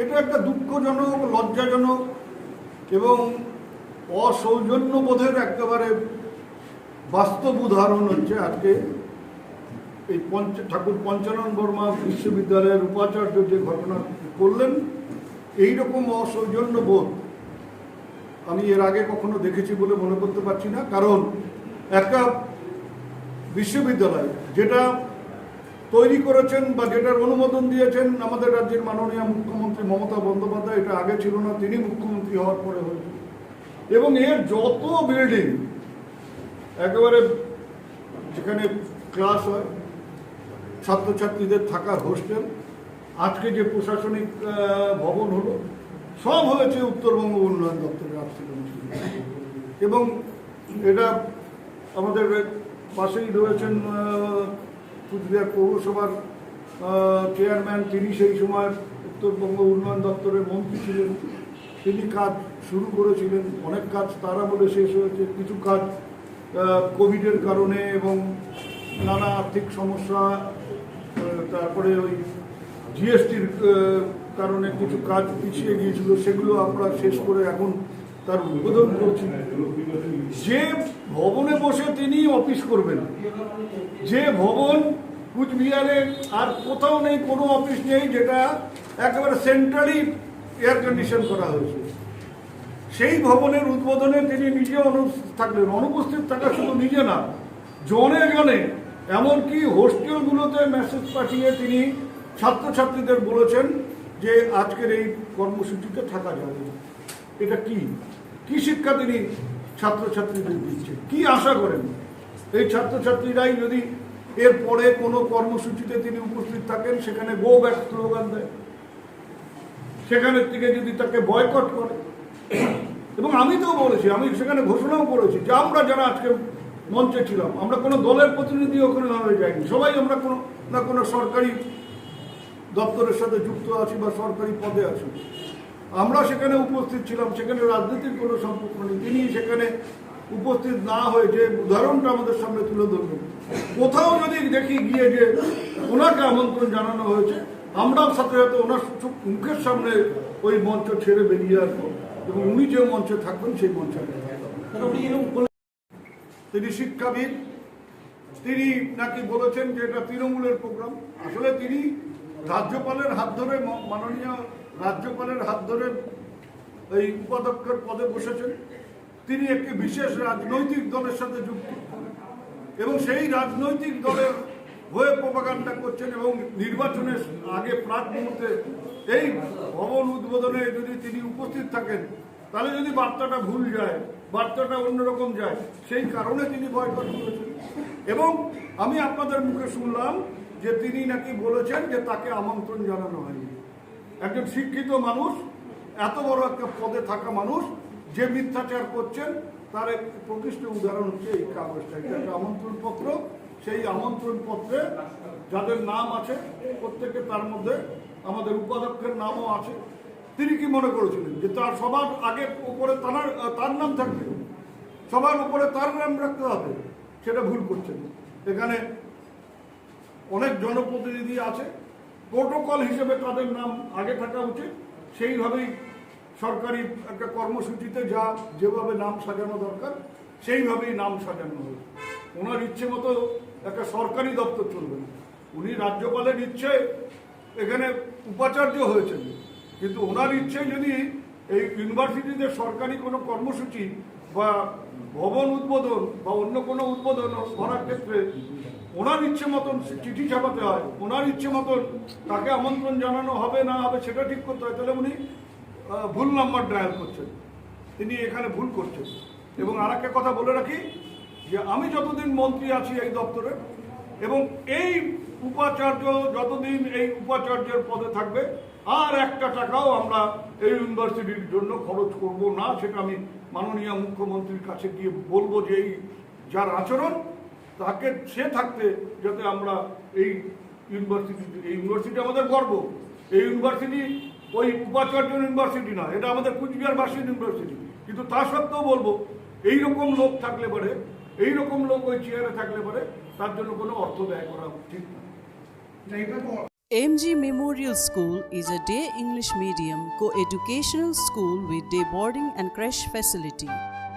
এটা একটা দুঃখজনক, লজ্জাজনক এবং অসৌজন্যবোধের একেবারে বাস্তব উদাহরণ হচ্ছে আজকে এই পঞ্চ, ঠাকুর পঞ্চানন বর্মা বিশ্ববিদ্যালয়ের উপাচার্য যে ঘটনা করলেন এই রকম অসৌজন্য বোধ আমি এর আগে কখনো দেখেছি বলে মনে করতে পারছি না। কারণ একটা বিশ্ববিদ্যালয়, যেটা তৈরি করেছেন বা যেটার অনুমোদন দিয়েছেন আমাদের রাজ্যের মাননীয় মুখ্যমন্ত্রী মমতা বন্দ্যোপাধ্যায়, এটা আগে ছিল না, তিনি মুখ্যমন্ত্রী হওয়ার পরে হয়েছে এবং এর যত বিল্ডিং একেবারে যেখানে ক্লাস হয়, ছাত্রছাত্রীদের থাকার হোস্টেল আজকে যে প্রশাসনিক ভবন হলো, সব হয়েছে উত্তরবঙ্গ উন্নয়ন দপ্তরের আর্থিক এবং এটা আমাদের পাশেই রয়েছেন কুচবিহার পৌরসভার চেয়ারম্যান তিনি সেই সময় উত্তরবঙ্গ উন্নয়ন দপ্তরের মন্ত্রী ছিলেন। তিনি কাজ শুরু করেছিলেন, অনেক কাজ তারা বলে শেষ হয়েছে। কিছু কাজ কোভিডের কারণে এবং নানা আর্থিক সমস্যা তারপরে ওই জিএসটির কারণে কিছু কাজ পিছিয়ে গিয়েছিল, সেগুলো আমরা শেষ করে এখন তার উদ্বোধন করছি যে ভবনে বসে তিনি অফিস করবেন, যে ভবন কুচবিহারে আর কোথাও নেই, কোনো অফিস নেই, যেটা একেবারে সেন্ট্রালি এয়ার কন্ডিশন করা হয়েছে সেই ভবনের উদ্বোধনে তিনি নিজে অনুপস্থিত থাকলেন, অনুপস্থিত থাকা শুধু নিজে না, জনে জনে, এমনকি হোস্টেলগুলোতে মেসেজ পাঠিয়ে তিনি ছাত্রছাত্রীদের বলেছেন যে আজকের এই কর্মসূচিতে থাকা যাবে। এটা কি? কি শিক্ষা তিনি ছাত্রছাত্রীদের দিচ্ছেন? কি আশা করেন? এই ছাত্রছাত্রীরাই যদি এর পরে কোনো কর্মসূচিতে তিনি উপস্থিত থাকেন, সেখানে গো ব্যাক স্লোগান দেয়। সেখানের থেকে যদি তাকে বয়কট করে। এবং আমি তো বলেছি, আমি সেখানে ঘোষণাও করেছি যে আমরা যারা আজকে মঞ্চে ছিলাম, আমরা কোনো দলের প্রতিনিধি ওখানে নামে যাইনি। সবাই আমরা কোনো না কোনো সরকারি দপ্তরের সাথে যুক্ত আছি বা সরকারি পদে আছি। আমরা সেখানে উপস্থিত ছিলাম সেখানে রাজনীতির কোনো সম্পর্ক নেই। তিনি সেখানে উপস্থিত না হয়ে যে উদাহরণটা আমাদের সামনে তুলে ধরবেন কোথাও যদি দেখি গিয়ে যে ওনাকে আমন্ত্রণ জানানো হয়েছে আমরাও সাথে সাথে ওনার মুখের সামনে ওই মঞ্চ ছেড়ে বেরিয়ে আসব। এবং উনি যে মঞ্চে থাকবেন সেই মঞ্চে তিনি শিক্ষাবিদ। তিনি নাকি বলেছেন যে এটা তৃণমূলের প্রোগ্রাম। আসলে তিনি রাজ্যপালের হাত ধরে মাননীয় রাজ্যপালের হাত ধরে এই উপাধ্যক্ষের পদে বসেছেন। তিনি একটি বিশেষ রাজনৈতিক দলের সাথে যুক্ত। এবং সেই রাজনৈতিক দলের হয়ে প্রপাগান্ডা করছেন এবং নির্বাচনের আগে প্রাক মুহূর্তে এই ভবন উদ্বোধনে যদি তিনি উপস্থিত থাকেন, তাহলে যদি বার্তাটা ভুল যায়, বার্তাটা অন্যরকম যায়, সেই কারণে তিনি বয়কট করেছেন। এবং আমি আপনাদের মুখে শুনলাম যে তিনি নাকি বলেছেন যে তাকে আমন্ত্রণ জানানো হয়নি। একজন শিক্ষিত মানুষ, এত বড় একটা পদে থাকা মানুষ, যে মিথ্যাচার করছেন, তার এক প্রতিষ্ঠিত উদাহরণ হচ্ছে এই কাগজটা। এটা একটা আমন্ত্রণ পত্র। সেই আমন্ত্রণ পত্রে যাদের নাম আছে, প্রত্যেকে তার মধ্যে আমাদের উপাধ্যক্ষের নামও আছে। তিনি কি মনে করেছিলেন যে তার সবার আগে উপরে তার তার নাম থাকবে? সবার উপরে তার নাম রাখতে হবে? সেটা ভুল করছেন। এখানে অনেক জনপ্রতিনিধি আছে। প্রোটোকল হিসেবে তাদের নাম আগে থাকা উচিত। সেইভাবেই সরকারি একটা কর্মসূচিতে যা যেভাবে নাম সাজানো দরকার, সেইভাবেই নাম সাজানো হবে ওনার ইচ্ছে মতো একটা সরকারি দপ্তর চলবে। না উনি রাজ্যপালের ইচ্ছে, এখানে উপাচার্য হয়েছেন। কিন্তু ওনার ইচ্ছে যদি এই ইউনিভার্সিটিতে সরকারি কোনো কর্মসূচি বা ভবন উদ্বোধন বা অন্য কোনো উদ্বোধন করার ক্ষেত্রে ওনার ইচ্ছে মতন চিঠি ছাপাতে হয়, ওনার ইচ্ছে মতন তাকে আমন্ত্রণ জানানো হবে না হবে সেটা ঠিক করতে হয়। তাহলে উনি ভুল নাম্বার ডায়াল করছেন। তিনি এখানে ভুল করছেন। এবং আর কথা বলে রাখি যে আমি যতদিন মন্ত্রী আছি এই দপ্তরে এবং এই উপাচার্য যতদিন এই উপাচার্যের পদে থাকবে, আর একটা টাকাও আমরা এই ইউনিভার্সিটির জন্য খরচ করব না, সেটা আমি মাননীয় মুখ্যমন্ত্রীর কাছে গিয়ে বলব যে এই যার আচরণ তাকে সে থাকতে যাতে আমরা এই ইউনিভার্সিটি এই ইউনিভার্সিটি আমাদের গর্ব। এই ইউনিভার্সিটি ওই উপাচার্য ইউনিভার্সিটি না এটা আমাদের কুচবিহারবাসীর ইউনিভার্সিটি কিন্তু তা সত্ত্বেও বলব এই রকম লোক থাকলে পারে এই রকম লোক ওই চেয়ারে থাকলে পারে তার জন্য কোনো অর্থ ব্যয় করা উচিত না। MG Memorial School is a day English medium co-educational school with day boarding and creche facility.